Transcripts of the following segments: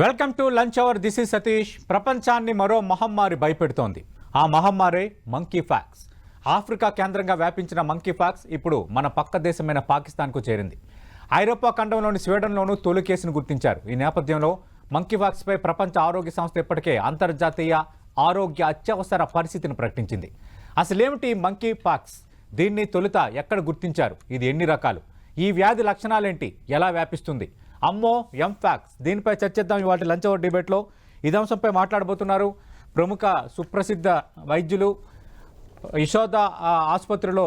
Welcome to lunch hour this is Satish ప్రపంచాన్ని మరో మహమ్మారి భయపెడుతోంది. ఆ మహమ్మారి మంకీ ఫ్యాక్స్ ఆఫ్రికా కేంద్రంగా వ్యాపించిన మంకీ ఫ్యాక్స్ ఇప్పుడు మన పక్క దేశమైన పాకిస్తాన్కు చేరింది. ఐరోపా ఖండంలోని స్వీడన్లోనూ తొలి కేసును గుర్తించారు. ఈ నేపథ్యంలో మంకీ ఫ్యాక్స్పై ప్రపంచ ఆరోగ్య సంస్థ ఇప్పటికే అంతర్జాతీయ ఆరోగ్య అత్యవసర పరిస్థితిని ప్రకటించింది. అసలేమిటి మంకీ ఫ్యాక్స్ దీన్ని తొలుత ఎక్కడ గుర్తించారు? ఇది ఎన్ని రకాలు? ఈ వ్యాధి లక్షణాలేంటి? ఎలా వ్యాపిస్తుంది? అమ్మో ఎంఫాక్స్ దీనిపై చర్చిద్దాం ఇవాటి లంచ్ అవర్ డిబేట్లో. ఇదే అంశంపై మాట్లాడబోతున్నారు ప్రముఖ సుప్రసిద్ధ వైద్యులు యశోద ఆసుపత్రిలో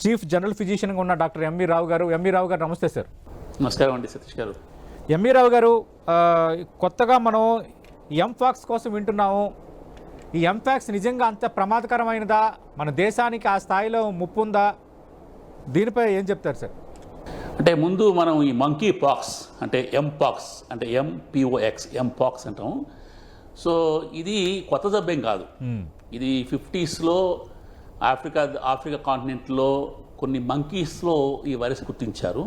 చీఫ్ జనరల్ ఫిజిషియన్గా ఉన్న డాక్టర్ ఎంవి రావు గారు. ఎంవి రావు గారు నమస్తే సార్. నమస్కారం అండి సతీష్ గారు. ఎంవి రావు గారు కొత్తగా మనం ఎంఫాక్స్ కోసం వింటున్నాము. ఈ ఎంఫాక్స్ నిజంగా అంత ప్రమాదకరమైనదా? మన దేశానికి ఆ స్థాయిలో ముప్పు ఉందా? దీనిపై ఏం చెప్తారు సార్? అంటే ముందు మనం ఈ మంకీ పాక్స్ అంటే ఎంపాక్స్ అంటే ఎంపిఓఎక్స్ ఎంపాక్స్ అంటాం. సో ఇది కొత్త జబ్బేం కాదు. ఇది ఫిఫ్టీస్లో ఆఫ్రికా ఆఫ్రికా కాంటినెంట్లో కొన్ని మంకీస్లో ఈ వైరస్ గుర్తించారు.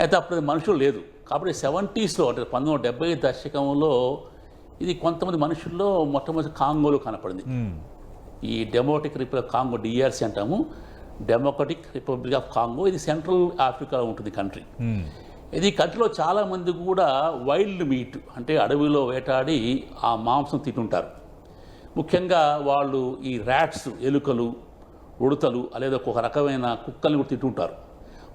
అయితే అప్పుడు మనుషులు లేదు. కాబట్టి సెవెంటీస్లో అంటే పంతొమ్మిది వందల డెబ్బై దశకంలో ఇది కొంతమంది మనుషుల్లో మొట్టమొదటి కాంగోలో కనపడింది. ఈ డెమోక్రటిక్ రిపబ్లిక్ కాంగో డిఆర్సి అంటాము. డెమోక్రటిక్ రిపబ్లిక్ ఆఫ్ కాంగో ఇది సెంట్రల్ ఆఫ్రికాలో ఉంటుంది కంట్రీ ఇది కంట్రీలో చాలా మంది కూడా వైల్డ్ మీట్ అంటే అడవిలో వేటాడి ఆ మాంసం తింటుంటారు. ముఖ్యంగా వాళ్ళు ఈ ర్యాట్స్ ఎలుకలు ఉడతలు లేదా ఒక రకమైన కుక్కల్ని కూడా తింటుంటారు.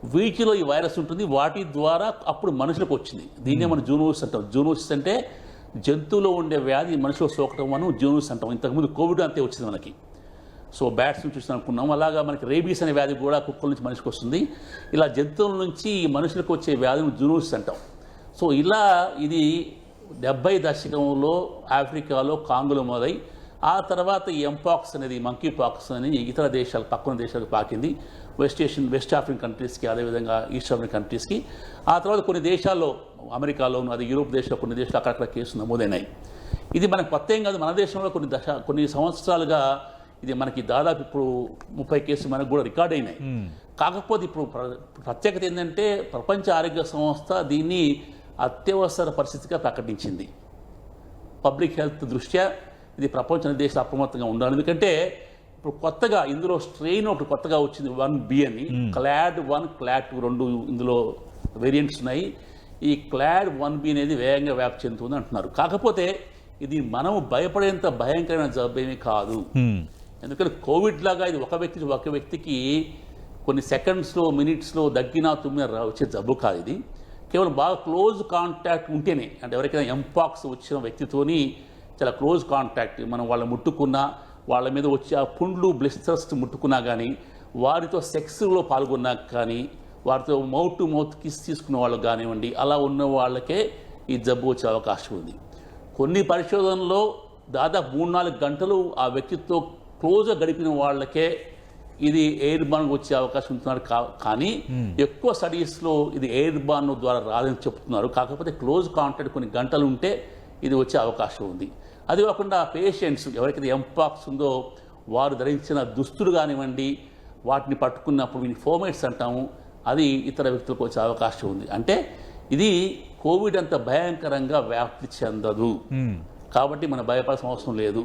వీటిలో ఈ వైరస్ ఉంటుంది. వాటి ద్వారా అప్పుడు మనుషులకు వచ్చింది. దీన్నే మనం జూనోస్ అంటాం. జూనోస్ అంటే జంతువులో ఉండే వ్యాధి మనిషిలో సోకటం మనం జూనోస్ అంటాం. ఇంతకుముందు కోవిడ్ అంతే వచ్చింది మనకి. సో బ్యాట్స్ నుంచి చూసి అనుకున్నాం అలాగా మనకి రేబీస్ అనే వ్యాధి కూడా కుక్కల నుంచి మనిషికి వస్తుంది. ఇలా జంతువుల నుంచి మనుషులకు వచ్చే వ్యాధిని జునూస్ అంటాం. సో ఇలా ఇది డెబ్బై దశకంలో ఆఫ్రికాలో కాంగులు మొదలై ఆ తర్వాత ఎంపాక్స్ అనేది మంకీ పాక్స్ అని ఇతర దేశాలు పక్కన దేశాలకు పాకింది. వెస్ట్ ఏషియన్ వెస్ట్ ఆఫ్రికన్ కంట్రీస్కి అదేవిధంగా ఈస్ట్ ఆఫ్రికన్ కంట్రీస్కి. ఆ తర్వాత కొన్ని దేశాల్లో అమెరికాలోను అది యూరోప్ దేశాల్లో కొన్ని దేశాలు అక్కడక్కడ కేసులు నమోదైనాయి. ఇది మనకు కొత్త ఏం కాదు. మన దేశంలో కొన్ని దశ కొన్ని సంవత్సరాలుగా ఇది మనకి దాదాపు ఇప్పుడు ముప్పై కేసులు మనకు కూడా రికార్డ్ అయినాయి. కాకపోతే ఇప్పుడు ప్ర- ప్రత్యేకత ఏంటంటే ప్రపంచ ఆరోగ్య సంస్థ దీన్ని అత్యవసర పరిస్థితిగా ప్రకటించింది. పబ్లిక్ హెల్త్ దృష్ట్యా ఇది ప్రపంచ దేశాలు అప్రమత్తంగా ఉండాలి. ఎందుకంటే ఇప్పుడు కొత్తగా ఇందులో స్ట్రెయిన్ ఒకటి కొత్తగా వచ్చింది వన్ బి అని. క్లాడ్ వన్ క్లాడ్ టూ రెండు ఇందులో వేరియంట్స్ ఉన్నాయి. ఈ క్లాడ్ వన్ బి అనేది వేగంగా వ్యాప్తి చెందుతుంది అంటున్నారు. కాకపోతే ఇది మనం భయపడేంత భయంకరమైన జబ్బు ఏమీ కాదు ఎందుకంటే కోవిడ్ లాగా ఇది ఒక వ్యక్తి ఒక వ్యక్తికి కొన్ని సెకండ్స్లో మినిట్స్లో దగ్గినా తుమ్మిన వచ్చే జబ్బు కాదు ఇది. కేవలం బాగా క్లోజ్ కాంటాక్ట్ ఉంటేనే అంటే ఎవరికైనా ఎంపాక్స్ వచ్చిన వ్యక్తితోని చాలా క్లోజ్ కాంటాక్ట్ మనం వాళ్ళు ముట్టుకున్నా వాళ్ళ మీద వచ్చే ఆ పుండ్లు బ్లిస్టర్స్ ముట్టుకున్నా కానీ వారితో సెక్స్లో పాల్గొన్నా కానీ వారితో మౌత్ టు మౌత్ కిస్ తీసుకున్న వాళ్ళకి కానివ్వండి అలా ఉన్న వాళ్ళకే ఈ జబ్బు వచ్చే అవకాశం ఉంది. కొన్ని పరిశోధనలో దాదాపు మూడు నాలుగు గంటలు ఆ వ్యక్తితో క్లోజ్గా గడిపిన వాళ్ళకే ఇది ఎయిర్ బాన్ వచ్చే అవకాశం ఉంటున్నారు. కానీ ఎక్కువ స్టడీస్లో ఇది ఎయిర్ బాన్ ద్వారా రాదని చెప్తున్నారు. కాకపోతే క్లోజ్ కాంటాక్ట్ కొన్ని గంటలు ఉంటే ఇది వచ్చే అవకాశం ఉంది. అది కాకుండా పేషెంట్స్ ఎవరికైతే ఎంపాక్స్ ఉందో వారు ధరించిన దుస్తులు కానివ్వండి వాటిని పట్టుకున్నప్పుడు వీటిని ఫోమేట్స్ అంటాము అది ఇతర వ్యక్తులకు వచ్చే అవకాశం ఉంది. అంటే ఇది కోవిడ్ అంత భయంకరంగా వ్యాప్తి చెందదు. కాబట్టి మనం భయపడాల్సిన అవసరం లేదు.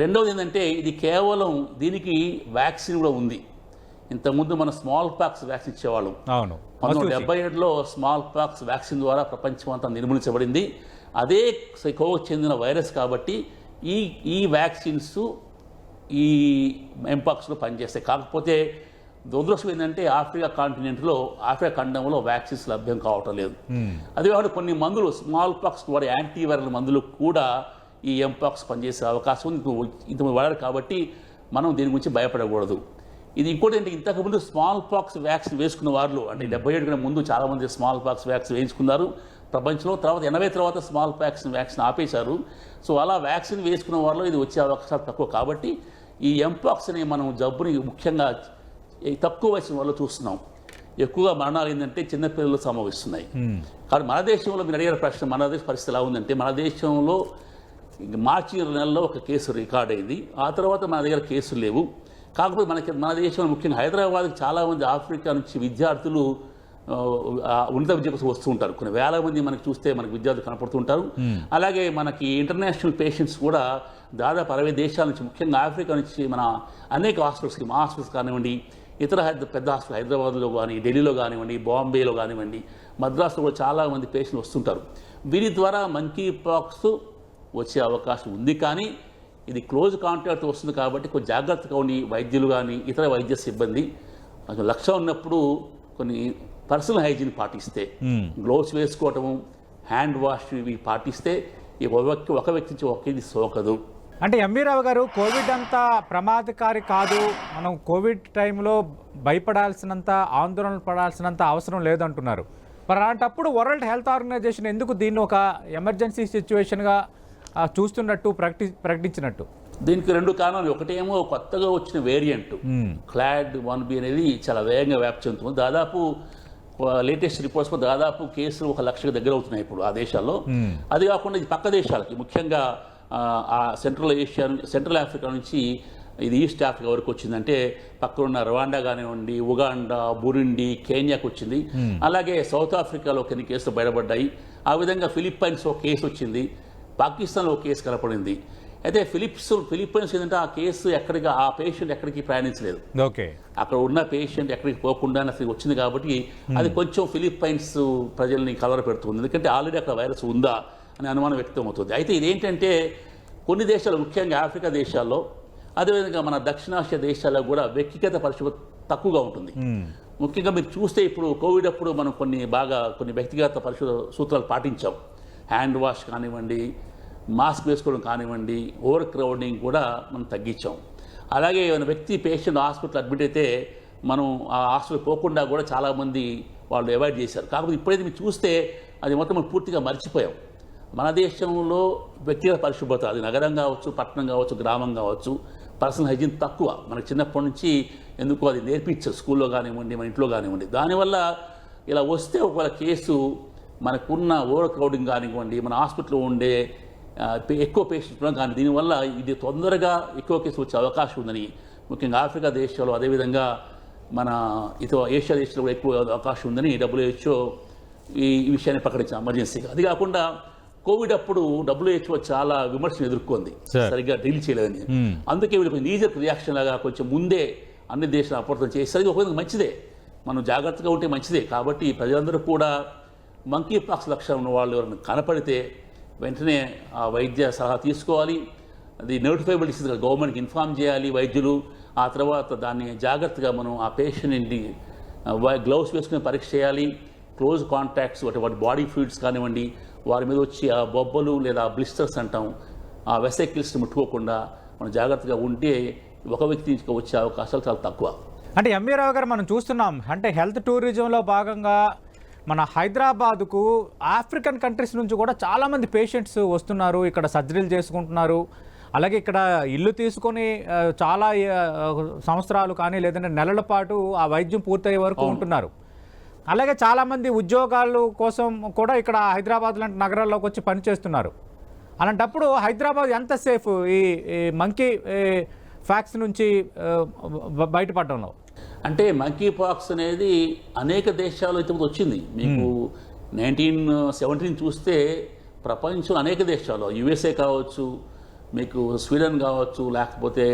రెండవది ఏంటంటే ఇది కేవలం దీనికి వ్యాక్సిన్ కూడా ఉంది. ఇంతకుముందు మన స్మాల్ పాక్స్ వ్యాక్సిన్ ఇచ్చేవాళ్ళం. అవును. పంతొమ్మిది డెబ్బై ఏడులో స్మాల్ పాక్స్ వ్యాక్సిన్ ద్వారా ప్రపంచం అంతా నిర్మూలించబడింది. అదే కోవకు చెందిన వైరస్ కాబట్టి ఈ ఈ వ్యాక్సిన్స్ ఈ ఎంపాక్స్లో పనిచేస్తాయి. కాకపోతే దురదృష్టం ఏంటంటే ఆఫ్రికా కాంటినెంట్లో ఆఫ్రికా ఖండంలో వ్యాక్సిన్స్ లభ్యం కావటం లేదు. అదే కాకుండా కొన్ని మందులు స్మాల్ పాక్స్ వాడే యాంటీవైరల్ మందులు కూడా ఈ ఎంపాక్స్ పనిచేసే అవకాశం ఇంతమంది వాడారు కాబట్టి మనం దీని గురించి భయపడకూడదు. ఇది ఇంకోటి ఏంటి? ఇంతకుముందు స్మాల్ పాక్స్ వ్యాక్సిన్ వేసుకున్న వాళ్ళు అంటే డెబ్బై ఏడు కన్నా ముందు చాలామంది స్మాల్ పాక్స్ వ్యాక్సిన్ వేయించుకున్నారు ప్రపంచంలో. తర్వాత ఎనభై తర్వాత స్మాల్ వ్యాక్సిన్ వ్యాక్సిన్ ఆపేశారు. సో అలా వ్యాక్సిన్ వేసుకున్న వాళ్ళు ఇది వచ్చే అవకాశాలు తక్కువ. కాబట్టి ఈ ఎంపాక్స్ అనే మనం జబ్బుని ముఖ్యంగా తక్కువ వయసు వాళ్ళు చూస్తున్నాం. ఎక్కువగా మరణాలు ఏంటంటే చిన్నపిల్లలు సంభవిస్తున్నాయి కాబట్టి మన దేశంలో మీరు అడిగిన ప్రశ్న మన దేశ పరిస్థితి ఎలా ఉందంటే మన దేశంలో మార్చి నెలలో ఒక కేసు రికార్డ్ అయింది. ఆ తర్వాత మన దగ్గర కేసులు లేవు. కాకపోతే మనకి మన దేశంలో ముఖ్యంగా హైదరాబాద్కి చాలామంది ఆఫ్రికా నుంచి విద్యార్థులు ఉన్నత విద్య కోసం వస్తూ ఉంటారు. కొన్ని వేల మంది మనకి చూస్తే మనకి విద్యార్థులు కనపడుతుంటారు అలాగే మనకి ఇంటర్నేషనల్ పేషెంట్స్ కూడా దాదాపు అరవై దేశాల నుంచి ముఖ్యంగా ఆఫ్రికా నుంచి మన అనేక హాస్పిటల్స్కి మా హాస్పిటల్స్ కానివ్వండి ఇతర పెద్ద హాస్పిటల్ హైదరాబాద్లో కానీ ఢిల్లీలో కానివ్వండి బాంబేలో కానివ్వండి మద్రాసులో కూడా చాలా మంది పేషెంట్లు వస్తుంటారు. వీరి ద్వారా మంకీ పాక్స్ వచ్చే అవకాశం ఉంది కానీ ఇది క్లోజ్ కాంటాక్ట్ వస్తుంది కాబట్టి కొంచెం జాగ్రత్తగా ఉండి వైద్యులు కానీ ఇతర వైద్య సిబ్బంది కొంచెం లక్ష్యం ఉన్నప్పుడు కొన్ని పర్సనల్ హైజీన్ పాటిస్తే గ్లోవ్స్ వేసుకోవటము హ్యాండ్ వాష్ ఇవి పాటిస్తే ఈ ఒక వ్యక్తి ఒక వ్యక్తి నుంచి ఒక ఇది సోకదు. అంటే ఎంవీ రావు గారు కోవిడ్ అంత ప్రమాదకారి కాదు. మనం కోవిడ్ టైంలో భయపడాల్సినంత ఆందోళన పడాల్సినంత అవసరం లేదంటున్నారు. మరి అలాంటప్పుడు వరల్డ్ హెల్త్ ఆర్గనైజేషన్ ఎందుకు దీన్ని ఒక ఎమర్జెన్సీ సిచ్యువేషన్గా చూస్తున్నట్టు ప్రకటి ప్రకటించినట్టు. దీనికి రెండు కారణాలు. ఒకటేమో కొత్తగా వచ్చిన వేరియంట్ క్లాడ్ వన్ బి అనేది చాలా వేగంగా వ్యాప్తి చెందుతుంది. దాదాపు లేటెస్ట్ రిపోర్ట్స్ దాదాపు కేసులు ఒక లక్షకు దగ్గర అవుతున్నాయి ఇప్పుడు ఆ దేశాల్లో. అది కాకుండా ఇది పక్క దేశాలకి ముఖ్యంగా ఆ, సెంట్రల్ ఏషియా సెంట్రల్ ఆఫ్రికా నుంచి ఇది ఈస్ట్ ఆఫ్రికా వరకు వచ్చిందంటే పక్కన ఉన్న రవాండా కానివ్వండి ఉగాండా బురుండి కేన్యాకి వచ్చింది. అలాగే సౌత్ ఆఫ్రికాలో కొన్ని కేసులు బయటపడ్డాయి. ఆ విధంగా ఫిలిప్పైన్స్ ఒక కేసు వచ్చింది. పాకిస్తాన్లో ఒక కేసు కనపడింది అయితే ఫిలిప్స్ ఫిలిప్పైన్స్ ఏంటంటే ఆ కేసు ఎక్కడికి ఆ పేషెంట్ ఎక్కడికి ప్రయాణించలేదు. ఓకే. అక్కడ ఉన్న పేషెంట్ ఎక్కడికి పోకుండా వచ్చింది కాబట్టి అది కొంచెం ఫిలిప్పైన్స్ ప్రజల్ని కలవర పెడుతుంది. ఎందుకంటే ఆల్రెడీ అక్కడ వైరస్ ఉందా అనే అనుమానం వ్యక్తం అవుతుంది. అయితే ఇదేంటంటే కొన్ని దేశాలు ముఖ్యంగా ఆఫ్రికా దేశాల్లో అదేవిధంగా మన దక్షిణాసియా దేశాల్లో కూడా వ్యక్తిగత పరిశుభ్రత తక్కువగా ఉంటుంది. ముఖ్యంగా మీరు చూస్తే ఇప్పుడు కోవిడ్ అప్పుడు మనం కొన్ని బాగా కొన్ని వ్యక్తిగత పరిశుభ్ర సూత్రాలు పాటించాం. హ్యాండ్ వాష్ కానివ్వండి మాస్క్ వేసుకోవడం కానివ్వండి ఓవర్ క్రౌడింగ్ కూడా మనం తగ్గించాం. అలాగే ఏమైనా వ్యక్తి పేషెంట్ హాస్పిటల్ అడ్మిట్ అయితే మనం ఆ హాస్పిటల్ పోకుండా కూడా చాలామంది వాళ్ళు అవాయిడ్ చేశారు. కాకపోతే ఇప్పుడైతే మీరు చూస్తే అది మొత్తం మనం పూర్తిగా మర్చిపోయాం. మన దేశంలో వ్యక్తిగత పరిశుభ్రత అది నగరం కావచ్చు పట్టణం కావచ్చు గ్రామం కావచ్చు పర్సనల్ హైజీన్ తక్కువ. మనకు చిన్నప్పటి నుంచి ఎందుకో అది నేర్పించారు. స్కూల్లో కానివ్వండి మన ఇంట్లో కానివ్వండి. దానివల్ల ఇలా వస్తే ఒకవేళ కేసు మనకున్న ఓవర్ క్రౌడింగ్ కానివ్వండి మన హాస్పిటల్లో ఉండే ఎక్కువ పేషెంట్స్ ఉండడం కానీ దీనివల్ల ఇది తొందరగా ఎక్కువ కేసు వచ్చే అవకాశం ఉందని ముఖ్యంగా ఆఫ్రికా దేశాల్లో అదేవిధంగా మన ఇతర ఏషియా దేశాల్లో కూడా ఎక్కువ అవకాశం ఉందని డబ్ల్యూహెచ్ఓ ఈ విషయాన్ని ప్రకటించారు ఎమర్జెన్సీగా అది కాకుండా కోవిడ్ అప్పుడు డబ్ల్యూహెచ్ఓ చాలా విమర్శలు ఎదుర్కొంది. సరిగ్గా డీల్ చేయలేదని. అందుకే వీళ్ళు కొంచెం నీజర్ రియాక్షన్ లాగా కొంచెం ముందే అన్ని దేశాలు అప్రతం చేసేది ఒక విధంగా మంచిదే మనం జాగ్రత్తగా ఉంటే మంచిదే. కాబట్టి ప్రజలందరూ కూడా మంకీ పాక్స్ లక్షణం ఉన్న వాళ్ళు ఎవరైనా కనపడితే వెంటనే ఆ వైద్య సలహా తీసుకోవాలి. అది నోటిఫైబుల్ డిసీజ్ గవర్నమెంట్కి ఇన్ఫామ్ చేయాలి వైద్యులు. ఆ తర్వాత దాన్ని జాగ్రత్తగా మనం ఆ పేషెంట్ని గ్లౌస్ వేసుకుని పరీక్ష చేయాలి. క్లోజ్ కాంటాక్ట్స్ వాటి వాటి బాడీ ఫ్లూయిడ్స్ కానివ్వండి వారి మీద వచ్చి ఆ బొబ్బలు లేదా బ్లిస్టర్స్ అంటాం. ఆ వెసైకిల్స్ని ముట్టుకోకుండా మనం జాగ్రత్తగా ఉంటే ఒక వ్యక్తి వచ్చే అవకాశాలు చాలా తక్కువ. అంటే ఎంవీ రావు గారు మనం చూస్తున్నాం. అంటే హెల్త్ టూరిజంలో భాగంగా మన హైదరాబాద్కు ఆఫ్రికన్ కంట్రీస్ నుంచి కూడా చాలామంది పేషెంట్స్ వస్తున్నారు ఇక్కడ సర్జరీలు చేసుకుంటున్నారు. అలాగే ఇక్కడ ఇల్లు తీసుకొని చాలా సంవత్సరాలు కానీ లేదంటే నెలల పాటు ఆ వైద్యం పూర్తయ్యే వరకు ఉంటున్నారు. అలాగే చాలామంది ఉద్యోగాలు కోసం కూడా ఇక్కడ హైదరాబాద్ లాంటి నగరాల్లోకి వచ్చి పనిచేస్తున్నారు. అలాంటప్పుడు హైదరాబాద్ ఎంత సేఫ్? ఈ మంకీ ఫ్యాక్స్ నుంచి బయటపడడంలో అంటే మంకీ పాక్స్ అనేది అనేక దేశాల్లో ఇంతకుముందు వచ్చింది. మీకు నైన్టీన్ సెవెంటీన్ చూస్తే ప్రపంచం అనేక దేశాల్లో యుఎస్ఏ కావచ్చు మీకు స్వీడన్ కావచ్చు లేకపోతే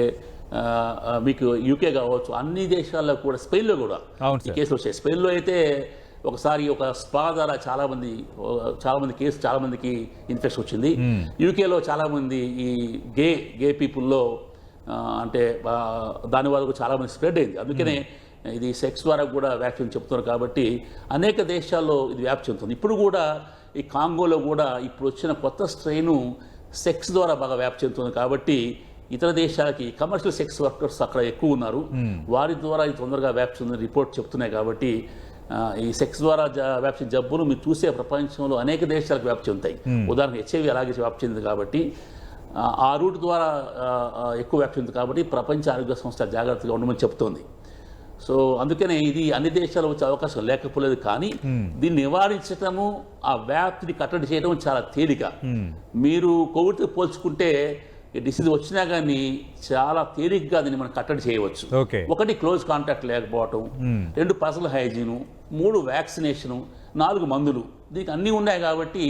మీకు యూకే కావచ్చు అన్ని దేశాల్లో కూడా స్పెయిన్లో కూడా ఈ. కేసులు వచ్చాయి. స్పెయిన్లో అయితే ఒకసారి ఒక స్పా ద్వారా చాలా మంది చాలా మంది కేసు చాలా మందికి ఇన్ఫెక్షన్ వచ్చింది. యూకేలో చాలా మంది ఈ గే గే పీపుల్లో అంటే దాని వరకు చాలా మంది స్ప్రెడ్ అయింది. అందుకనే ఇది సెక్స్ ద్వారా కూడా వ్యాక్సిన్ చెప్తున్నారు కాబట్టి అనేక దేశాల్లో ఇది వ్యాప్తి చెందుతుంది. ఇప్పుడు కూడా ఈ కాంగోలో కూడా ఇప్పుడు వచ్చిన కొత్త స్ట్రెయిన్ సెక్స్ ద్వారా బాగా వ్యాప్తి చెందుతుంది కాబట్టి ఇతర దేశాలకి కమర్షియల్ సెక్స్ వర్కర్స్ అక్కడ ఎక్కువ ఉన్నారు. వారి ద్వారా ఇది తొందరగా వ్యాప్తి చెందిన రిపోర్ట్ చెప్తున్నాయి కాబట్టి ఈ సెక్స్ ద్వారా వ్యాప్తి జబ్బులు మీరు చూసే ప్రపంచంలో అనేక దేశాలకు వ్యాప్తి చెందుతాయి. ఉదాహరణ హెచ్ఐవి అలాగే వ్యాప్తి చెందింది కాబట్టి ఆ, రూట్ ద్వారా ఎక్కువ వ్యాప్తి చెందింది కాబట్టి ప్రపంచ ఆరోగ్య సంస్థ జాగ్రత్తగా ఉండమని చెప్తోంది. సో అందుకనే ఇది అన్ని దేశాలు వచ్చే అవకాశం లేకపోలేదు కానీ దీన్ని నివారించటము ఆ వ్యాప్తిని కట్టడి చేయడం చాలా తేలిక. మీరు కోవిడ్తో పోల్చుకుంటే డిసీజ్ వచ్చినా కానీ చాలా తేలిగ్గా దీన్ని మనం కట్టడి చేయవచ్చు. ఒకటి క్లోజ్ కాంటాక్ట్ లేకపోవటం రెండు పర్సనల్ హైజీను మూడు వ్యాక్సినేషను నాలుగు మందులు దీనికి అన్నీ ఉన్నాయి కాబట్టి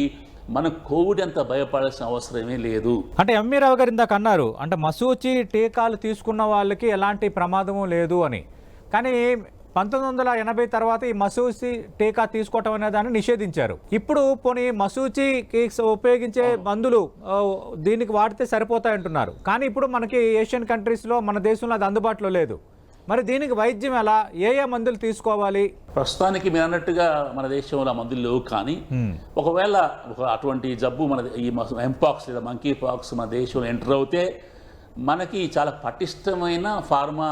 మనం కోవిడ్ అంత భయపడాల్సిన అవసరమే లేదు. అంటే ఎంవి రావు గారు ఇందాక అన్నారు అంటే మసూచి టీకాలు తీసుకున్న వాళ్ళకి ఎలాంటి ప్రమాదము లేదు అని. కానీ పంతొమ్మిది వందల ఎనభై తర్వాత ఈ మసూచి టీకా తీసుకోవటం అనే దాన్ని నిషేధించారు. ఇప్పుడు పోనీ మసూచికి ఉపయోగించే మందులు దీనికి వాడితే సరిపోతాయంటున్నారు. కానీ ఇప్పుడు మనకి ఏషియన్ కంట్రీస్లో మన దేశంలో అది అందుబాటులో లేదు. మరి దీనికి వైద్యం ఎలా? ఏ ఏ మందులు తీసుకోవాలి? ప్రస్తుతానికి మీరు అన్నట్టుగా మన దేశంలో మందులు లేవు కానీ ఒకవేళ ఒక అటువంటి జబ్బు మన ఈ ఎంపాక్స్ లేదా మంకీ పాక్స్ మన దేశంలో ఎంటర్ అవుతే మనకి చాలా పటిష్టమైన ఫార్మా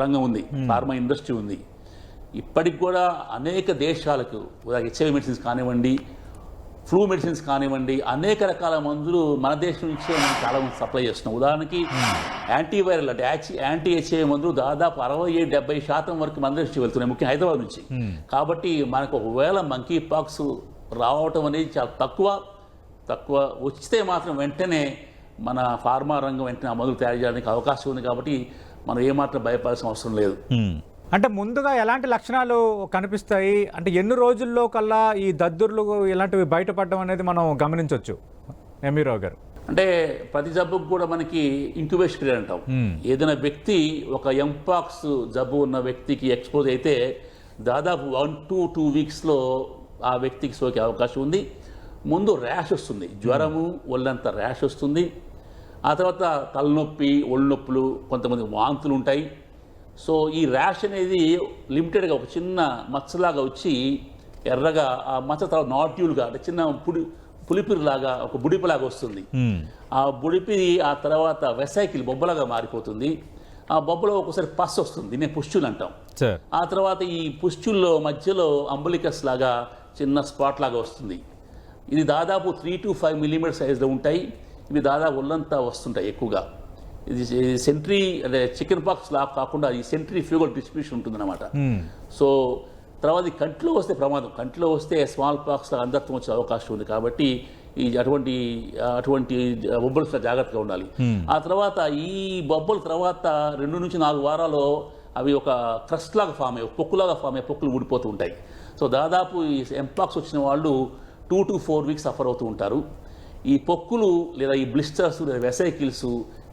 రంగం ఉంది. ఫార్మా ఇండస్ట్రీ ఉంది. ఇప్పటికి కూడా అనేక దేశాలకు హెచ్ఐవి మెడిసిన్స్ కానివ్వండి ఫ్లూ మెడిసిన్స్ కానివ్వండి అనేక రకాల మందులు మన దేశం నుంచే మనం చాలా మంది సప్లై చేస్తున్నాం. ఉదాహరణకి యాంటీవైరల్ అంటే యాక్చి యాంటీ హెచ్ఐవి మందులు దాదాపు అరవై ఏడు డెబ్బై శాతం వరకు మన దేశం వెళ్తున్నాయి ముఖ్యంగా హైదరాబాద్ నుంచి. కాబట్టి మనకు ఒకవేళ మంకీ పాక్స్ రావటం అనేది చాలా తక్కువ తక్కువ వచ్చితే మాత్రం వెంటనే మన ఫార్మా రంగం వెంటనే ఆ మందులు తయారు చేయడానికి అవకాశం ఉంది కాబట్టి మనం ఏమాత్రం భయపడాల్సిన అవసరం లేదు. అంటే ముందుగా ఎలాంటి లక్షణాలు కనిపిస్తాయి? అంటే ఎన్ని రోజుల్లో కల్లా ఈ దద్దుర్లు ఇలాంటివి బయటపడడం అనేది మనం గమనించవచ్చు ఎంఈరావు గారు. అంటే ప్రతి జబ్బుకు కూడా మనకి ఇంక్యుబేషన్ పీరియడ్ అంటాం ఏదైనా వ్యక్తి ఒక ఎంపాక్స్ జబ్బు ఉన్న వ్యక్తికి ఎక్స్పోజ్ అయితే దాదాపు వన్ టు టూ వీక్స్లో ఆ వ్యక్తికి సోకే అవకాశం ఉంది. ముందు ర్యాష్ వస్తుంది. జ్వరము ఒళ్ళంతా ర్యాష్ వస్తుంది. ఆ తర్వాత తలనొప్పి ఒళ్ళు నొప్పులు కొంతమంది వాంతులు ఉంటాయి. సో ఈ ర్యాష్ అనేది లిమిటెడ్గా ఒక చిన్న మచ్చలాగా వచ్చి ఎర్రగా ఆ మచ్చ తర్వాత నాట్యూల్గా అంటే చిన్న పుడి పులిపిరిలాగా ఒక బుడిపిలాగా వస్తుంది. ఆ బుడిపి ఆ తర్వాత వెసైకిల్ బొబ్బలాగా మారిపోతుంది. ఆ బొబ్బలో ఒకసారి పస్ వస్తుంది దీన్ని పుష్చులు అంటాం. ఆ తర్వాత ఈ పుష్చుల్లో మధ్యలో అంబులికస్ లాగా చిన్న స్పాట్ లాగా వస్తుంది. ఇది దాదాపు త్రీ టు ఫైవ్ మిల్లీమీటర్ సైజులో ఉంటాయి. ఇవి దాదాపు ఒళ్ళంతా వస్తుంటాయి ఎక్కువగా. ఇది సెంట్రీ అంటే చికెన్ పాక్స్ లా కాకుండా ఈ సెంట్రీ ఫ్యూగల్ డిస్ట్రిబ్యూషన్ ఉంటుందన్నమాట. సో తర్వాత కంట్లో వస్తే ప్రమాదం. కంట్లో వస్తే స్మాల్ పాక్స్ అందత్వం వచ్చే అవకాశం ఉంది కాబట్టి ఈ అటువంటి అటువంటి బొబ్బలు జాగ్రత్తగా ఉండాలి. ఆ తర్వాత ఈ బొబ్బల తర్వాత రెండు నుంచి నాలుగు వారాలు అవి ఒక క్రస్ట్ లాగా ఫామ్ అయ్యి పొక్కులాగా ఫామ్ అయ్యి పొక్కులు ఊడిపోతూ ఉంటాయి. సో దాదాపు ఈ ఎంపాక్స్ వచ్చిన వాళ్ళు two to four weeks suffer అవుతూ ఉంటారు. ఈ పొక్కులు లేదా ఈ బ్లిస్టర్స్ లేదా వెసైకిల్స్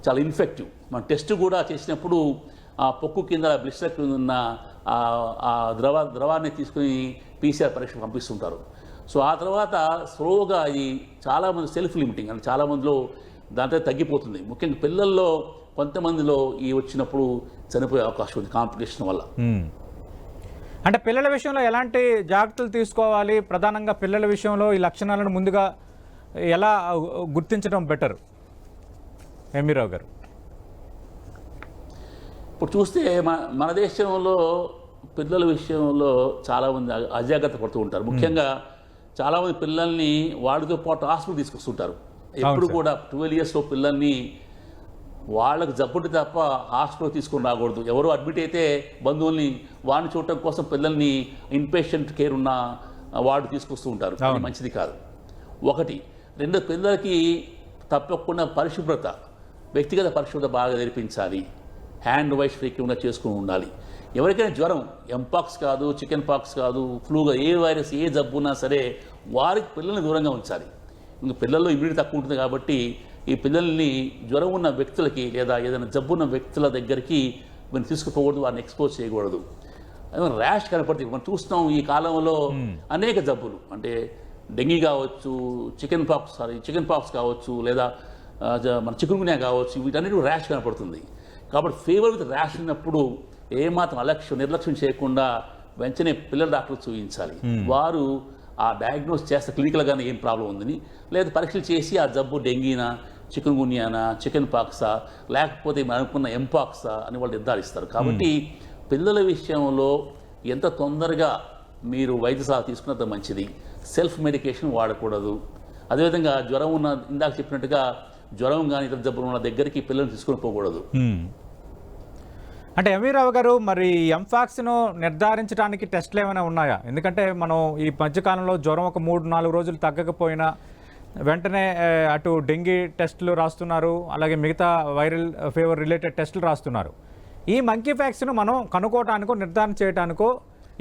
చాలా ఇన్ఫెక్టివ్. మనం టెస్ట్ కూడా చేసినప్పుడు ఆ పొక్కు కింద బ్లిస్టర్ కింద ఉన్న ఆ- ద్రవ ద్రవాన్ని తీసుకుని పీసీఆర్ పరీక్ష పంపిస్తుంటారు. సో ఆ తర్వాత స్లోగా ఇది చాలామంది సెల్ఫ్ లిమిటింగ్ అంటే చాలామందిలో దాంట్లో తగ్గిపోతుంది. ముఖ్యంగా పిల్లల్లో కొంతమందిలో ఈ వచ్చినప్పుడు చనిపోయే అవకాశం ఉంది కాంపిటీషన్ వల్ల. అంటే పిల్లల విషయంలో ఎలాంటి జాగ్రత్తలు తీసుకోవాలి? ప్రధానంగా పిల్లల విషయంలో ఈ లక్షణాలను ముందుగా ఎలా గుర్తించడం బెటర్? ఎంఈరావు గారు. ఇప్పుడు చూస్తే మన మన దేశంలో పిల్లల విషయంలో చాలామంది అజాగ్రత్త పడుతూ ఉంటారు. ముఖ్యంగా చాలామంది పిల్లల్ని వాడితో పాటు హాస్పిటల్ తీసుకొస్తుంటారు. ఎప్పుడు కూడా ట్వెల్వ్ ఇయర్స్లో పిల్లల్ని వాళ్ళకి జబ్బుంటే తప్ప హాస్పిటల్ తీసుకొని రాకూడదు. ఎవరో అడ్మిట్ అయితే బంధువుల్ని వాడిని చూడటం కోసం పిల్లల్ని ఇన్పేషెంట్ కేర్ ఉన్న వార్డు తీసుకొస్తూ ఉంటారు. మంచిది కాదు. ఒకటి రెండు పిల్లలకి తప్పకుండా పరిశుభ్రత. వ్యక్తిగత పరిశుభ్రత బాగా నేర్పించాలి హ్యాండ్ వైస్ ఫ్రీక్వెంట్గా చేసుకుని ఉండాలి. ఎవరికైనా జ్వరం ఎంపాక్స్ కాదు చికెన్ పాక్స్ కాదు ఫ్లూగా ఏ వైరస్ ఏ జబ్బు ఉన్నా సరే వారికి పిల్లల్ని దూరంగా ఉంచాలి. ఇంకా పిల్లల్లో ఇమ్యూనిటీ తక్కువ ఉంటుంది కాబట్టి ఈ పిల్లల్ని జ్వరం ఉన్న వ్యక్తులకి లేదా ఏదైనా జబ్బు ఉన్న వ్యక్తుల దగ్గరికి మనం తీసుకుపోకూడదు వారిని ఎక్స్పోజ్ చేయకూడదు. ర్యాష్ కనపడుతుంది. మనం చూస్తున్నాం ఈ కాలంలో అనేక జబ్బులు. అంటే డెంగీ కావచ్చు chicken pox sorry chicken pox కావచ్చు లేదా మన చికెన్ కావచ్చు వీటన్నిటి ర్యాష్ కనపడుతుంది. కాబట్టి ఫీవర్ విత్ ర్యాష్ ఉన్నప్పుడు ఏమాత్రం అలక్ష్యం నిర్లక్ష్యం చేయకుండా వెంటనే పిల్లల డాక్టర్ చూపించాలి వారు ఆ డయాగ్నోస్ చేస్తే క్లినికల్గానే ఏం ప్రాబ్లం ఉందని లేదా పరీక్షలు చేసి ఆ జబ్బు డెంగీనా చికెన్ గున్యానా చికెన్ పాక్సా లేకపోతే మనం అనుకున్న ఎంపాక్సా అని వాళ్ళు నిర్ధారిస్తారు. కాబట్టి పిల్లల విషయంలో ఎంత తొందరగా మీరు వైద్య సలహా తీసుకున్నంత మంచిది. సెల్ఫ్ మెడికేషన్ వాడకూడదు. అదేవిధంగా జ్వరం ఉన్న ఇందాక చెప్పినట్టుగా జ్వరం కానీ ఇతర జబ్బులు ఉన్న దగ్గరికి పిల్లల్ని తీసుకుని పోకూడదు. అంటే ఎంవీరావు గారు మరి ఎంఫాక్స్ను నిర్ధారించడానికి టెస్ట్లు ఏమైనా ఉన్నాయా? ఎందుకంటే మనం ఈ మధ్యకాలంలో జ్వరం ఒక మూడు నాలుగు రోజులు తగ్గకపోయినా వెంటనే అటు డెంగీ టెస్టులు రాస్తున్నారు అలాగే మిగతా వైరల్ ఫీవర్ రిలేటెడ్ టెస్టులు రాస్తున్నారు. ఈ మంకీ ఫ్యాక్స్ను మనం కనుక్కోవటానికో నిర్ధారణ చేయడానికో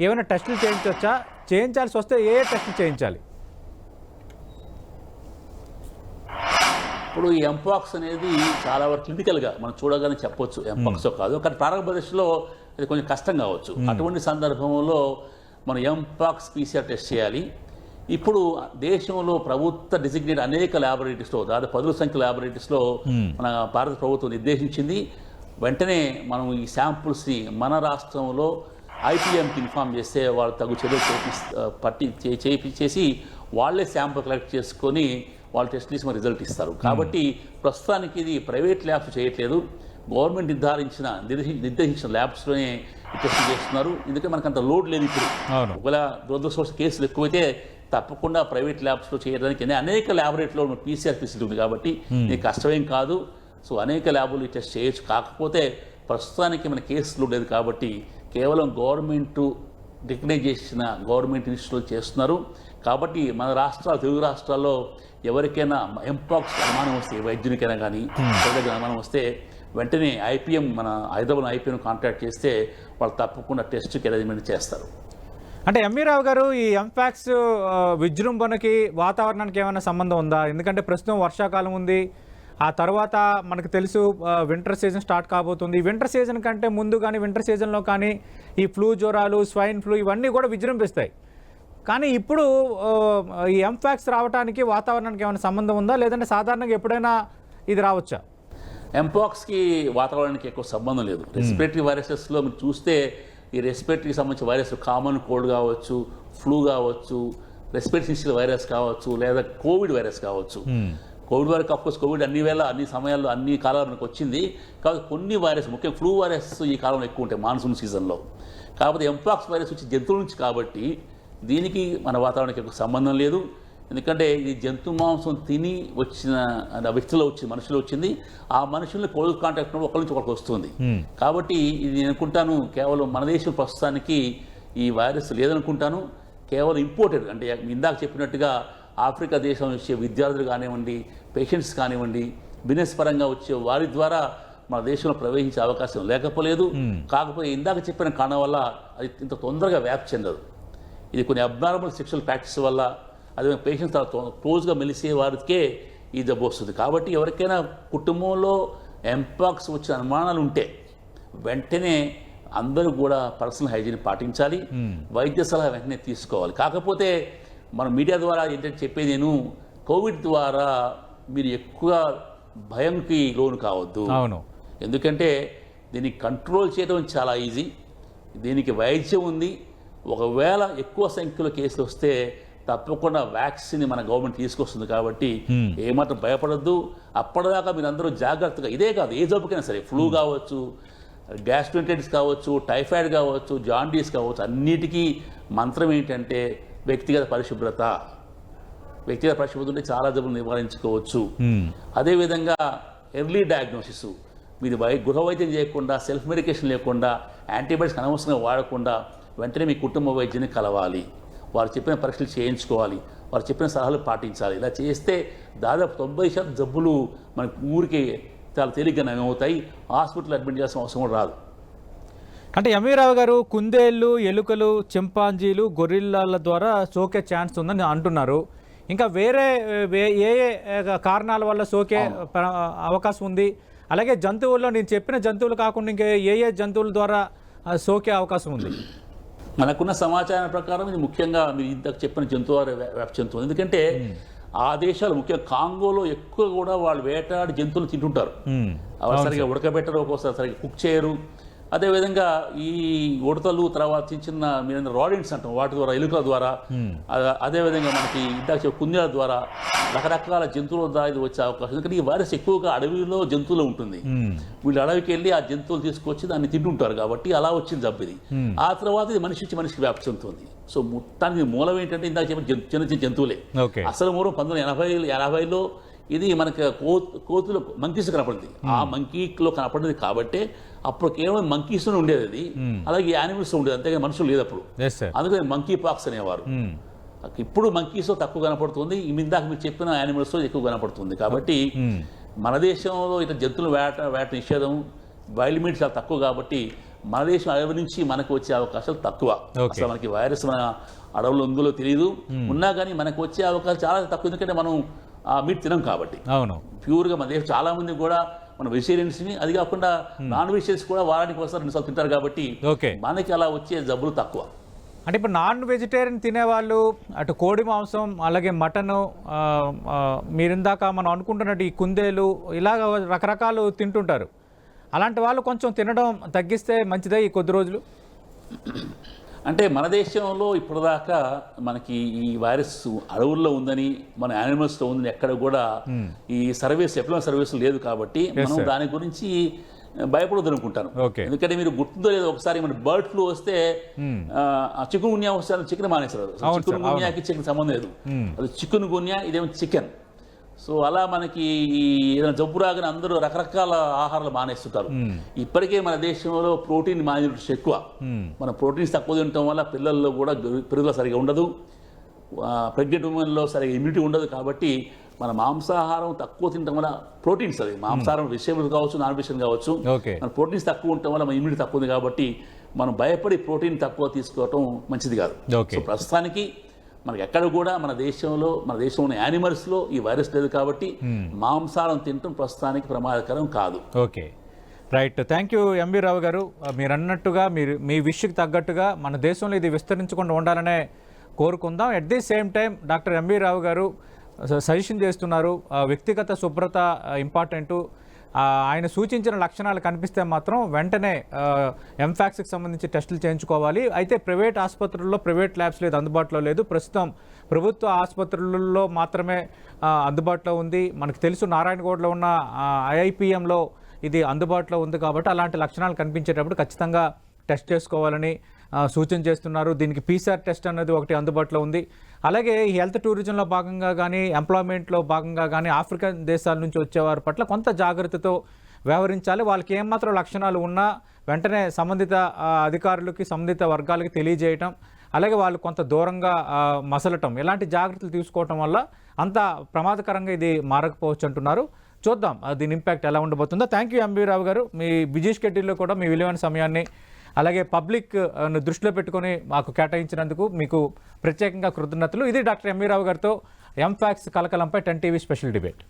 ఏమైనా టెస్టులు చేయించవచ్చా చేయించాల్సి వస్తే ఏ ఏ టెస్టులు చేయించాలి? ఇప్పుడు ఈ ఎంపాక్స్ అనేది చాలా వరకు క్లినికల్గా మనం చూడగానే చెప్పొచ్చు. ఎంపాక్స్ కాదు. కానీ ప్రారంభ దశలో ఇది కొంచెం కష్టం కావచ్చు. అటువంటి సందర్భంలో మనం ఎంపాక్స్ పీసీఆర్ టెస్ట్ చేయాలి. ఇప్పుడు దేశంలో ప్రభుత్వ డిసిగ్నేట్ అనేక ల్యాబొరేటరీస్లో దాదాపు పదుల సంఖ్య ల్యాబొరేటరీస్లో మన భారత ప్రభుత్వం నిర్దేశించింది. వెంటనే మనం ఈ శాంపుల్స్ని మన రాష్ట్రంలో ఐపీఎంకి ఇన్ఫామ్ చేస్తే వాళ్ళు తగు చర్యలు చేపి పట్టి చేసి వాళ్ళే శాంపుల్ కలెక్ట్ చేసుకొని వాళ్ళు టెస్ట్ చేసి మన రిజల్ట్ ఇస్తారు. కాబట్టి ప్రస్తుతానికి ఇది ప్రైవేట్ ల్యాబ్స్ చేయట్లేదు. గవర్నమెంట్ నిర్ధారించిన నిర్దేశి- నిర్దేశించిన ల్యాబ్స్లోనే టెస్ట్ చేస్తున్నారు. ఎందుకంటే మనకు అంత లోడ్ లేదు ఇప్పుడు. ఒకవేళ దురదృష్టవశ కేసులు ఎక్కువైతే తప్పకుండా ప్రైవేట్ ల్యాబ్స్లో చేయడానికి అనే- అనేక ల్యాబొరేటరీలో పీసీఆర్ ఫెసిలిటీ ఉంది కాబట్టి ఇది కష్టమేం కాదు. సో అనేక ల్యాబులు ఈ టెస్ట్ చేయొచ్చు. కాకపోతే ప్రస్తుతానికి మన కేసులు లేదు కాబట్టి కేవలం గవర్నమెంట్ రికగ్నైజ్ చేసిన గవర్నమెంట్ ఇన్స్టిట్యూట్ చేస్తున్నారు. కాబట్టి మన రాష్ట్రాలు తెలుగు రాష్ట్రాల్లో ఎవరికైనా ఎంపాక్స్ అనుమానం వస్తే వైద్యునికైనా కానీ ఎవరికైనా అనుమానం వస్తే వెంటనే ఐపీఎం మన హైదరాబాద్ ఐపీఎం కాంటాక్ట్ చేస్తే వాళ్ళు తప్పకుండా టెస్ట్కి అరేంజ్మెంట్ చేస్తారు. అంటే ఎంవీ రావు గారు ఈ ఎంఫాక్స్ ఆ, విజృంభణకి వాతావరణానికి ఏమైనా సంబంధం ఉందా? ఎందుకంటే ప్రస్తుతం వర్షాకాలం ఉంది. ఆ తర్వాత మనకు తెలుసు వింటర్ సీజన్ స్టార్ట్ కాబోతుంది. వింటర్ సీజన్ కంటే ముందు కానీ వింటర్ సీజన్లో కానీ ఈ ఫ్లూ జ్వరాలు స్వైన్ ఫ్లూ ఇవన్నీ కూడా విజృంభిస్తాయి. కానీ ఇప్పుడు ఈ ఎంఫాక్స్ రావడానికి వాతావరణానికి ఏమైనా సంబంధం ఉందా? లేదంటే సాధారణంగా ఎప్పుడైనా ఇది రావచ్చా? ఎంపాక్స్కి వాతావరణానికి ఎక్కువ సంబంధం లేదు. రెస్పిరేటరీ వైరసెస్లో మీరు చూస్తే ఈ రెస్పిరేటరీకి సంబంధించిన వైరస్ కామన్ కోల్డ్ కావచ్చు ఫ్లూ కావచ్చు రెస్పిరేటరీ వైరస్ కావచ్చు లేదా కోవిడ్ వైరస్ కావచ్చు. కోవిడ్ వరకు అఫ్కోర్స్ కోవిడ్ అన్ని వేళ అన్ని సమయాల్లో అన్ని కాలాల్లో మనకు వచ్చింది. కాబట్టి కొన్ని వైరస్ ముఖ్యంగా ఫ్లూ వైరస్ ఈ కాలంలో ఎక్కువ ఉంటాయి మాన్సూన్ సీజన్లో కాకపోతే ఎంపాక్స్ వైరస్ వచ్చి జంతువుల నుంచి కాబట్టి దీనికి మన వాతావరణానికి సంబంధం లేదు. ఎందుకంటే ఇది జంతు మాంసం తిని వచ్చిన వ్యక్తిలో వచ్చింది మనుషులు వచ్చింది. ఆ మనుషుల్ని క్లోజ్ కాంటాక్ట్ ఒకరి నుంచి ఒకరికి వస్తుంది. కాబట్టి ఇది నేను అనుకుంటాను కేవలం మన దేశం ప్రస్తుతానికి ఈ వైరస్ లేదనుకుంటాను. కేవలం ఇంపోర్టెడ్ అంటే ఇందాక చెప్పినట్టుగా ఆఫ్రికా దేశం వచ్చే విద్యార్థులు కానివ్వండి పేషెంట్స్ కానివ్వండి బిజినెస్ పరంగా వచ్చే వారి ద్వారా మన దేశంలో ప్రవేశించే అవకాశం లేకపోలేదు. కాకపోతే ఇందాక చెప్పిన కారణం వల్ల అది ఇంత తొందరగా వ్యాప్తి చెందదు. ఇది కొన్ని అబ్నార్మల్ సెక్షువల్ ప్రాక్టీస్ వల్ల అదే పేషెంట్స్ చాలా తో- క్లోజ్గా మెలిసే వారికే ఈ జబ్బు వస్తుంది కాబట్టి ఎవరికైనా కుటుంబంలో ఎంపాక్స్ వచ్చే అనుమానాలు ఉంటే వెంటనే అందరూ కూడా పర్సనల్ హైజీన్ పాటించాలి. వైద్య సలహా వెంటనే తీసుకోవాలి. కాకపోతే మన మీడియా ద్వారా ఏంటంటే చెప్పేది నేను కోవిడ్ ద్వారా మీరు ఎక్కువ భయంకి లోను కావద్దు. అవును. ఎందుకంటే దీన్ని కంట్రోల్ చేయడం చాలా ఈజీ దీనికి వైద్యం ఉంది. ఒకవేళ ఎక్కువ సంఖ్యలో కేసులు వస్తే తప్పకుండా వ్యాక్సిన్ మన గవర్నమెంట్ తీసుకొస్తుంది కాబట్టి ఏమాత్రం భయపడద్దు. అప్పటిదాకా మీరు అందరూ జాగ్రత్తగా ఇదే కాదు ఏ జబ్బుకైనా సరే ఫ్లూ కావచ్చు గ్యాస్ట్రోంటైటిస్ కావచ్చు టైఫాయిడ్ కావచ్చు జాండీస్ కావచ్చు అన్నిటికీ మంత్రం ఏంటంటే వ్యక్తిగత పరిశుభ్రత. వ్యక్తిగత పరిశుభ్రత ఉంటే చాలా జబ్బులు నివారించుకోవచ్చు. అదేవిధంగా ఎర్లీ డయాగ్నోసిస్. మీరు వై గృహ వైద్యం చేయకుండా సెల్ఫ్ మెడికేషన్ లేకుండా యాంటీబయాటిక్స్ అనవసరంగా వాడకుండా వెంటనే మీ కుటుంబ వైద్యుని కలవాలి. వారు చెప్పిన పరీక్షలు చేయించుకోవాలి. వారు చెప్పిన సలహాలు పాటించాలి. ఇలా చేస్తే దాదాపు తొంభై శాతం జబ్బులు మన ఊరికి చాలా తేలిగ్గా నయమవుతాయి. హాస్పిటల్ అడ్మిట్ చేయాల్సిన అవసరం కూడా రాదు. అంటే ఎంవీరావు గారు కుందేళ్ళు ఎలుకలు చింపాంజీలు గొరిల్లాల ద్వారా సోకే ఛాన్స్ ఉందని అంటున్నారు. ఇంకా వేరే వే- ఏ ఏ కారణాల వల్ల సోకే అవకాశం ఉంది? అలాగే జంతువుల్లో నేను చెప్పిన జంతువులు కాకుండా ఇంకా ఏ ఏ జంతువుల ద్వారా సోకే అవకాశం ఉంది? మనకున్న సమాచారం ప్రకారం ఇది ముఖ్యంగా మీరు ఇంతకు చెప్పిన జంతువు వ్యాప్తి చెందుతుంది ఎందుకంటే ఆ దేశాలు ముఖ్యంగా కాంగోలో ఎక్కువ కూడా వాళ్ళు వేటాడి జంతువులు తింటుంటారు. అవి సరిగా ఉడకబెట్టరు ఒక్కోసారి సరిగా కుక్ చేయరు. అదేవిధంగా ఈ ఉడతలు తర్వాత చిన్న చిన్న మీరు రాడిన్స్ అంటాం వాటి ద్వారా ఎలుకల ద్వారా. అద- అదేవిధంగా మనకి చెప్పిన కుందేల ద్వారా రకరకాల జంతువుల ఇది వచ్చే అవకాశం. ఎందుకంటే ఈ వైరస్ ఎక్కువగా అడవిలో జంతువులు ఉంటుంది. వీళ్ళు అడవికి వెళ్ళి ఆ జంతువులు తీసుకొచ్చి దాన్ని తింటుంటారు కాబట్టి అలా వచ్చింది జబ్బు ఇది. ఆ తర్వాత ఇది మనిషి నుంచి మనిషికి వ్యాప్తి చెందుతుంది. సో మొత్తానికి మూలం ఏంటంటే ఇందాక చెప్పిన చిన్న చిన్న జంతువులే. అసలు మూలం పంతొమ్మిది ఎనభై ఎనభైలో ఇది మనకి కోత్ కోతులు మంకీస్ కనపడింది. ఆ మంకీలో కనపడింది కాబట్టి అప్పుడు కేవలం మంకీస్లో ఉండేది అది. అలాగే యానిమల్స్ ఉండేది. అంతేగాని మనుషులు లేదు అప్పుడు అందుకని మంకీ పాక్స్ అనేవారు. ఇప్పుడు మంకీస్లో తక్కువ కనపడుతుంది. ఇందాక మీరు చెప్పిన యానిమల్స్లో ఎక్కువ కనపడుతుంది. కాబట్టి మన దేశంలో ఇట్లా జంతువుల వేట వేట నిషేధం వైల్డ్ మీట్ చాలా తక్కువ కాబట్టి మన దేశం అడవి నుంచి మనకు వచ్చే అవకాశాలు తక్కువ. అసలు మనకి వైరస్ మన అడవులో ఉందో తెలియదు ఉన్నా కానీ మనకు వచ్చే అవకాశాలు చాలా తక్కువ. ఎందుకంటే మనం ఆ మీట్ తినం కాబట్టి. అవును. ప్యూర్గా మన దేశం చాలా మంది కూడా మన వెజిటేరియన్స్ని అది కాకుండా నాన్ వెజిటేరియన్స్ కూడా వారానికి ఒకసారి రెండుసార్లు తింటారు కాబట్టి మనకి అలా వచ్చే జబ్బులు తక్కువ. అంటే ఇప్పుడు నాన్ వెజిటేరియన్ తినేవాళ్ళు అటు కోడి మాంసం అలాగే మటను ఆ, ఆ, మీరు ఇందాక మనం అనుకుంటున్నట్టు ఈ కుందేలు ఇలాగ రకరకాలు తింటుంటారు. అలాంటి వాళ్ళు కొంచెం తినడం తగ్గిస్తే మంచిదే ఈ కొద్ది రోజులు? అంటే మన దేశంలో ఇప్పటిదాకా మనకి ఈ వైరస్ అడవుల్లో ఉందని మన యానిమల్స్లో ఉందని ఎక్కడ కూడా ఈ సర్వీస్ ఎప్పుడో సర్వీస్ లేదు కాబట్టి మనం. దాని గురించి భయపడదు అనుకుంటాను. ఎందుకంటే మీరు గుర్తుందో లేదో ఒకసారి మన బర్డ్ ఫ్లూ వస్తే చికెన్ గున్యా వస్తే చికెన్ sir, చికెన్ గున్యాకి చికెన్ సంబంధం లేదు. అది చికెన్ గున్యా ఇదేమో చికెన్. సో అలా మనకి ఈ ఏదైనా జబ్బు రాగానే అందరూ రకరకాల ఆహారాలు మానేస్తుంటారు. ఇప్పటికే మన దేశంలో ప్రోటీన్ మానేషన్ ఎక్కువ. మన ప్రోటీన్స్ తక్కువ తినటం వల్ల పిల్లల్లో కూడా పెరుగుదల సరిగా ఉండదు. ప్రెగ్నెంట్ ఉమెన్లో సరిగా ఇమ్యూనిటీ ఉండదు కాబట్టి మన మాంసాహారం తక్కువ తినడం వల్ల ప్రోటీన్స్ అది మాంసాహారం వెజిటేబుల్ కావచ్చు నాన్ వెజిటేబుల్ కావచ్చు. మన ప్రోటీన్స్ తక్కువ ఉండటం వల్ల మన ఇమ్యూనిటీ తక్కువ ఉంది కాబట్టి మనం భయపడి ప్రోటీన్ తక్కువ తీసుకోవటం మంచిది కాదు. సో ప్రస్తుతానికి మనకి ఎక్కడ కూడా మన దేశంలో మన దేశంలో ఉన్న యానిమల్స్లో ఈ వైరస్ లేదు కాబట్టి మాంసాహారం తినటం ప్రస్తుతానికి ప్రమాదకరం కాదు. Okay. Right. Thank you M B Rao garu. మీరు అన్నట్టుగా మీరు మీ విష్కి తగ్గట్టుగా మన దేశంలో ఇది విస్తరించకుండా ఉండాలనే కోరుకుందాం. At the same time doctor M B Rao garu suggestion చేస్తున్నారు. వ్యక్తిగత శుభ్రత ఇంపార్టెంటు. ఆయన సూచించిన లక్షణాలు కనిపిస్తే మాత్రం వెంటనే ఎంఫాక్స్కి సంబంధించి టెస్టులు చేయించుకోవాలి. అయితే ప్రైవేట్ ఆసుపత్రుల్లో ప్రైవేట్ ల్యాబ్స్ లేదు అందుబాటులో లేదు. ప్రస్తుతం ప్రభుత్వ ఆసుపత్రుల్లో మాత్రమే అందుబాటులో ఉంది. మనకు తెలుసు నారాయణగూడలో ఉన్న ఐఐపిఎంలో ఇది అందుబాటులో ఉంది కాబట్టి అలాంటి లక్షణాలు కనిపించేటప్పుడు ఖచ్చితంగా టెస్ట్ చేసుకోవాలని సూచన చేస్తున్నారు. దీనికి పీసీఆర్ టెస్ట్ అనేది ఒకటి అందుబాటులో ఉంది. అలాగే ఈ హెల్త్ టూరిజంలో భాగంగా కానీ ఎంప్లాయ్మెంట్లో భాగంగా కానీ ఆఫ్రికన్ దేశాల నుంచి వచ్చేవారి పట్ల కొంత జాగ్రత్తతో వ్యవహరించాలి. వాళ్ళకి ఏమాత్రం లక్షణాలు ఉన్నా వెంటనే సంబంధిత అధికారులకి సంబంధిత వర్గాలకి తెలియజేయటం అలాగే వాళ్ళు కొంత దూరంగా మసలటం ఇలాంటి జాగ్రత్తలు తీసుకోవటం వల్ల అంత ప్రమాదకరంగా ఇది మారకపోవచ్చు అంటున్నారు. చూద్దాం దీని ఇంపాక్ట్ ఎలా ఉండబోతుందో. థ్యాంక్ యూ ఎంబీ రావు గారు. మీ బిజీ షెడ్యూల్లో కూడా మీ విలువైన సమయాన్ని అలాగే పబ్లిక్ దృష్టిలో పెట్టుకొని మాకు కేటాయించినందుకు మీకు ప్రత్యేకంగా కృతజ్ఞతలు. ఇది డాక్టర్ ఎంవీ రావు గారితో ఎంఫాక్స్ కలకలంపై టెన్ టీవీ స్పెషల్ డిబేట్.